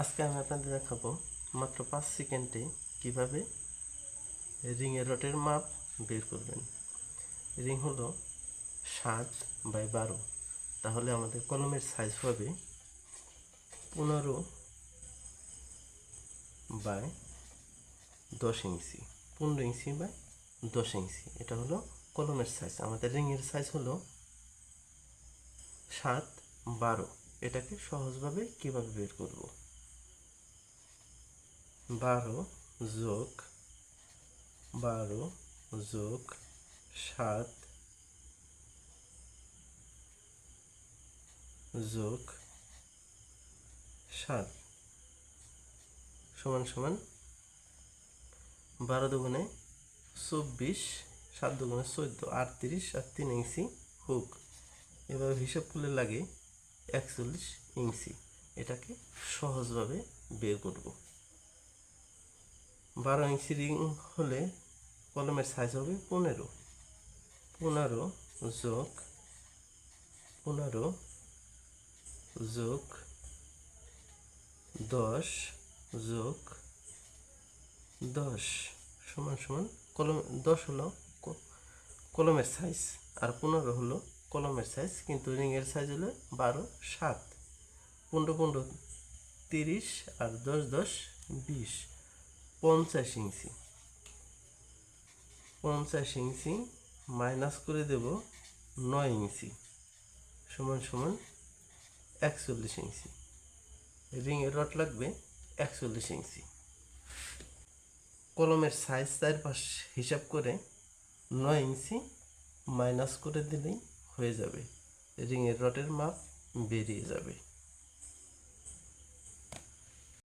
আজকে আমি আপনাদের দেখাবো মাত্র পাঁচ সেকেন্ডে কীভাবে রিংয়ের রটের মাপ বের করবেন। রিং হলো সাত বাই বারো। তাহলে আমাদের কলমের সাইজ হবে পনেরো বাই দশ ইঞ্চি। পনেরো ইঞ্চি বাই দশ ইঞ্চি। এটা হলো কলমের সাইজ আমাদের রিংয়ের সাইজ হলো সাত বারো। এটাকে সহজভাবে কীভাবে বের করব? বারো যোগ বারো যোগ সাত যোগ সাত। সমান সমান বারো দুগুণে চব্বিশ, সাত দুগুণে চোদ্দ, আটত্রিশ, আর তিন ইঞ্চি হুক। এভাবে হিসাব করলে লাগে একচল্লিশ ইঞ্চি এটাকে সহজভাবে বের করব। বারো ইঞ্চি রিং হলে কলমের সাইজ হবে পনেরো। পনেরো যোগ পনেরো যোগ দশ যোগ দশ সমান সমান কলম, দশ হলো কলমের সাইজ আর পনেরো হলো কলমের সাইজ কিন্তু রিংয়ের সাইজ হলো বারো, সাত। পনেরো পনেরো, তিরিশ আর দশ দশ, বিশ। পঞ্চাশ ইঞ্চি। পঞ্চাশ ইঞ্চি মাইনাস করে দেব নয় ইঞ্চি, সমান সমান একচল্লিশ ইঞ্চি। রিংয়ের রড লাগবে একচল্লিশ ইঞ্চি। কলমের সাইজ চারপাশ হিসাব করে নয় ইঞ্চি মাইনাস করে দিলেই হয়ে যাবে। রিংয়ের রডের মাপ বেরিয়ে যাবে।